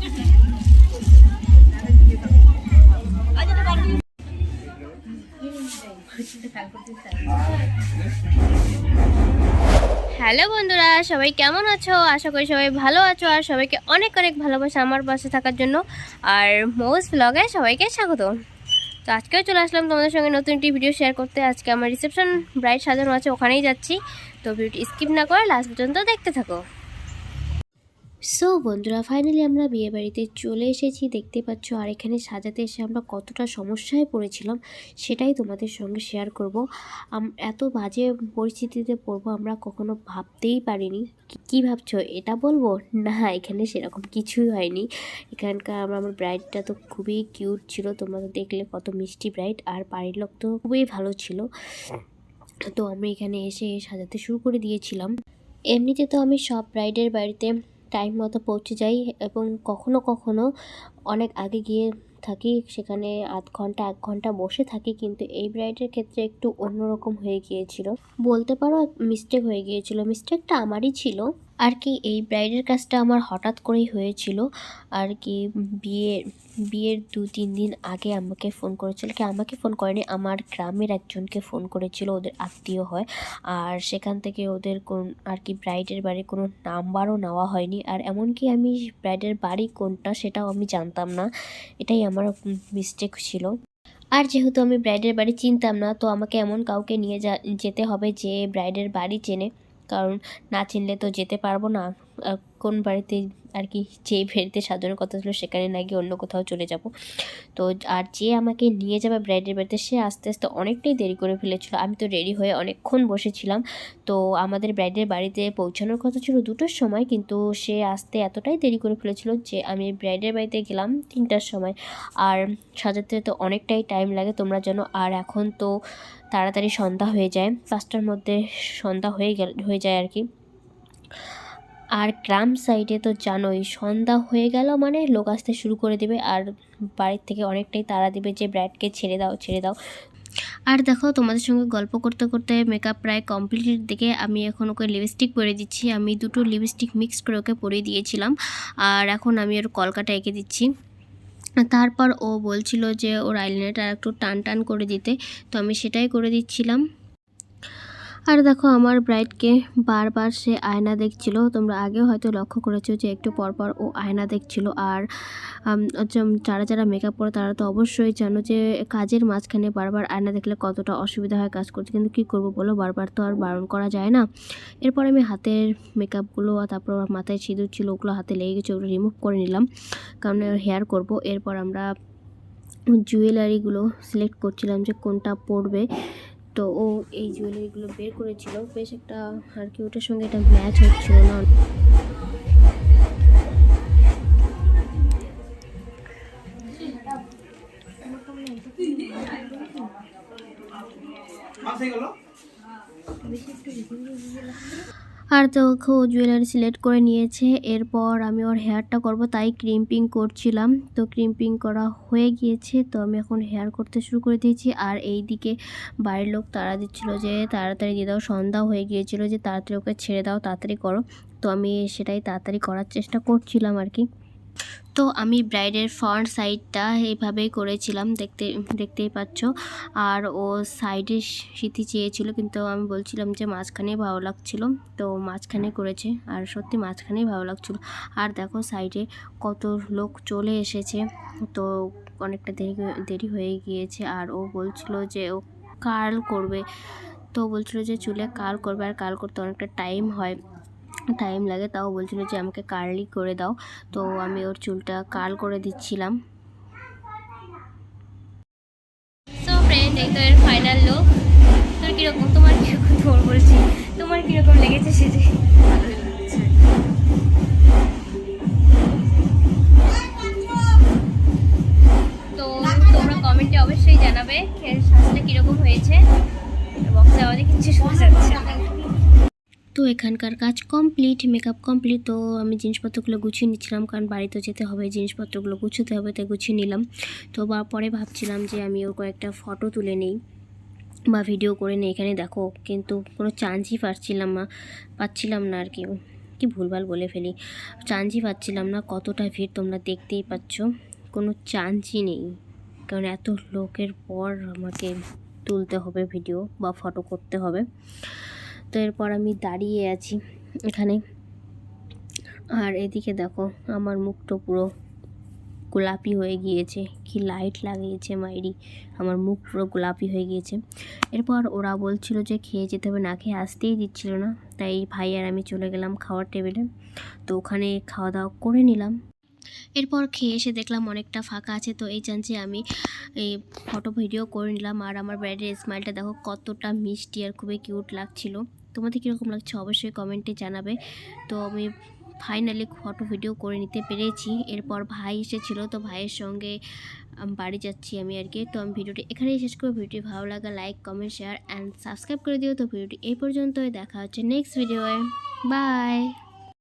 Hello বন্ধুরা, সবাই কেমন আছো? আশা করি সবাই ভালো আছো আর সবাইকে অনেক অনেক ভালোবাসা আমার পাশে থাকার জন্য। আর মোজ ব্লগে সবাইকে স্বাগত। তো আজকেও চলে আসলাম তোমাদের সঙ্গে নতুন একটি ভিডিও শেয়ার করতে। আজকে আমার রিসেপশন ব্রাইট সাজানো আছে, ওখানেই যাচ্ছি। তো ভিডিওটি স্কিপ না করে লাস্ট পর্যন্ত দেখতে থাকো। সো বন্ধুরা ফাইনালি আমরা বিয়ে বাড়িতে চলে এসেছি। দেখতে পাচ্ছ, আর এখানে সাজাতে এসে আমরা কতটা সমস্যায় পড়েছিলাম, সেটাই তোমাদের সঙ্গে শেয়ার করব। আম- এত বাজে পরিস্থিতিতে পড়ব আমরা কখনো ভাবতেই পারিনি। কি- ভাবছ, এটা বলব? না, এখানে সেরকম কিছুই হয়নি। এখানকার আমার আমার ব্রাইডটা তো খুবই কিউট ছিল, তোমরা তো দেখলে কত মিষ্টি ব্রাইড আর বাড়ির লোক তো খুবই ভালো ছিল। তো আমরা এখানে এসে সাজাতে শুরু করে দিয়েছিলাম। এমনিতে তো আমি সব ব্রাইডের বাড়িতে টাইম মতো পৌঁছে যাই এবং কখনো কখনো অনেক আগে গিয়ে থাকি, সেখানে আধ ঘণ্টা, এক ঘণ্টা বসে থাকি কিন্তু এই ব্রাইডের ক্ষেত্রে একটু অন্যরকম হয়ে গিয়েছিল। বলতে পারো মিস্টেক হয়ে গিয়েছিল। মিস্টেকটা আমারই ছিল। আর কি এই ব্রাইডের কাজটা আমার হঠাৎ করেই হয়েছিল। আর কি বিয়ে বিয়ের দু তিন দিন আগে আমাকে ফোন করেছিল। কি আমাকে ফোন করেনি, আমার গ্রামের একজনকে ফোন করেছিল, ওদের আত্মীয় হয়। আর সেখান থেকে ওদের কোন, আর কি ব্রাইডের বাড়ি কোনো নাম্বারও নেওয়া হয়নি। আর এমনকি আমি ব্রাইডের বাড়ি কোনটা সেটাও আমি জানতাম না। এটাই আমার মিস্টেক ছিল। আর যেহেতু আমি ব্রাইডের বাড়ি চিনতাম না, তো আমাকে এমন কাউকে নিয়ে যেতে হবে যে ব্রাইডের বাড়ি চেনে। কারণ না চিনলে তো যেতে পারব না। কোন বাড়িতে আর কি যেই বাড়িতে সাজানোর কথা ছিল সেখানে না গিয়ে অন্য কোথাও চলে যাব। তো আর যে আমাকে নিয়ে যাবে ব্রাইডের বাড়িতে, সে আস্তে আস্তে অনেকটাই দেরি করে ফেলেছিল। আমি তো রেডি হয়ে অনেকক্ষণ বসেছিলাম। তো আমাদের ব্রাইডের বাড়িতে পৌঁছানোর কথা ছিল দুটোর সময়, কিন্তু সে আসতে এতটাই দেরি করে ফেলেছিল যে আমি ব্রাইডের বাড়িতে গেলাম তিনটার সময়। আর সাজাতে তো অনেকটাই টাইম লাগে, তোমরা জানো। আর এখন তো তাড়াতাড়ি সন্ধ্যা হয়ে যায়, পাঁচটার মধ্যে সন্ধ্যা হয়ে গেল, হয়ে যায় আর কি। আর গ্রাম সাইডে তো জানোই, সন্ধ্যা হয়ে গেল মানে লোক আসতে শুরু করে দেবে আর বাড়ির থেকে অনেকটাই তাড়া দেবে যে ব্র্যাডকে ছেড়ে দাও ছেড়ে দাও। আর দেখো তোমাদের সঙ্গে গল্প করতে করতে মেকআপ প্রায় কমপ্লিটের দিকে আমি এখন ওকে লিপস্টিক পরে দিচ্ছি। আমি দুটো লিপস্টিক মিক্স করে ওকে পরিয়ে দিয়েছিলাম আর এখন আমি ওর কলকাটা এঁকে দিচ্ছি। তারপর ও বলছিল যে ওর আইলাইনারটা একটু টান টান করে দিতে, তো আমি সেটাই করে দিচ্ছিলাম। আর দেখো, আমার ব্রাইডকে বারবার সে আয়না দেখছিল। তোমরা আগেও হয়তো লক্ষ্য করেছ যে একটু পরপর ও আয়না দেখছিল। আর যারা যারা মেকআপ করে তারা তো অবশ্যই জানো যে কাজের মাঝখানে বারবার আয়না দেখলে কতটা অসুবিধা হয় কাজ করতে। কিন্তু কী করব বলো, বারবার তো আর বারণ করা যায় না। এরপর আমি হাতের মেকআপগুলো তারপর মাথায় সিঁদুর ছিল, ওগুলো হাতে লেগে গেছে, ওগুলো রিমুভ করে নিলাম। কারণ হেয়ার করব। এরপর আমরা জুয়েলারিগুলো সিলেক্ট করছিলাম যে কোনটা পরবে। তো ও এই জুয়েলারিগুলো বের করেছিল। বেশ একটা আর কি, ওটার সঙ্গে এটা ম্যাচ হচ্ছিল না। আর তো ও জুয়েলারি সিলেক্ট করে নিয়েছে। এরপর আমি ওর হেয়ারটা করব, তাই ক্রিম্পিং করছিলাম। তো ক্রিম্পিং করা হয়ে গিয়েছে, তো আমি এখন হেয়ার করতে শুরু করে দিয়েছি। আর এই দিকে বাড়ির লোক তাড়া দিচ্ছিল যে, তাড়াতাড়ি দিয়ে দাও, সন্ধ্যা হয়ে গিয়েছিল যে, তাড়াতাড়ি ওকে ছেড়ে দাও, তাড়াতাড়ি করো। তো আমি সেটাই তাড়াতাড়ি করার চেষ্টা করছিলাম আর কি। তো আমি ব্রাইডের ফ্রন্ট সাইডটা এইভাবেই করেছিলাম, দেখতে, দেখতেই পাচ্ছ। আর ও সাইডে সিঁথি চেয়েছিল, কিন্তু আমি বলছিলাম যে মাঝখানেই ভালো লাগছিল। তো মাঝখানে করেছে, আর সত্যি মাঝখানেই ভালো লাগছিল। আর দেখো সাইডে কত লোক চলে এসেছে, তো অনেকটা দেরি দেরি হয়ে গিয়েছে। আর ও বলছিল যে ও কার্ল করবে। তো বলছিল যে চুলে কার্ল করবে, আর কার্ল করতে অনেকটা টাইম হয়। টাইম লাগে, তাও বলছিল যে আমাকে কার্লি করে দাও। তো আমি ওর চুলটা কার্ল করে দিচ্ছিলাম। ফ্রেন্ড ফাইনাল তোমার কীরকম? তোমার কীরকম লেগেছে তো তো এখানকার কাজ কমপ্লিট মেকআপ কমপ্লিট তো আমি জিনিসপত্রগুলো গুছিয়ে নিচ্ছিলাম। কারণ বাড়িতে যেতে হবে, জিনিসপত্রগুলো গুছোতে হবে, তাই গুছিয়ে নিলাম। তো বা পরে ভাবছিলাম যে আমি ওর কয়েকটা ফটো তুলে নিই বা ভিডিও করে নিই। এখানে দেখো, কিন্তু কোনো চান্সই পাচ্ছিলাম না পাচ্ছিলাম না আর কি। কি ভুলভাল বলে ফেলি। চান্সই পাচ্ছিলাম না, কতটা ভিড় তোমরা দেখতেই পাচ্ছ। কোনো চান্সই নেই। কারণ এত লোকের পর আমাকে তুলতে হবে ভিডিও বা ফটো করতে হবে। তো এরপর আমি দাঁড়িয়ে আছি এখানে। আর এদিকে দেখো, আমার মুখটা পুরো গোলাপি হয়ে গিয়েছে। কি লাইট লাগিয়েছে মাইরি, আমার মুখ পুরো গোলাপি হয়ে গিয়েছে। এরপর ওরা বলছিল যে খেয়ে যেতে হবে, না খেয়ে আসতেই দিচ্ছিল না। তাই ভাই আর আমি চলে গেলাম খাওয়ার টেবিলে। তো ওখানে খাওয়া দাওয়া করে নিলাম। এরপর খেয়ে এসে দেখলাম অনেকটা ফাঁকা আছে। তো এই চান্সে আমি এই ফটো ভিডিও করে নিলাম। আর আমার ব্যাডের স্মাইলটা দেখো, কতটা মিষ্টি আর খুবই কিউট লাগছিল। তোমাদের কীরকম লাগছে অবশ্যই কমেন্টে জানাবে। তো আমি ফাইনালি ফটো ভিডিও করে নিতে পেরেছি। এরপর ভাই এসেছিল, তো ভাইয়ের সঙ্গে বাড়ি যাচ্ছি আমি আর কি। তো আমি ভিডিওটি এখানেই শেষ করব। ভিডিওটি ভালো লাগা like comment share and subscribe করে দিও। তো ভিডিওটি এই পর্যন্তই। দেখা হচ্ছে নেক্সট ভিডিওয়ে বাই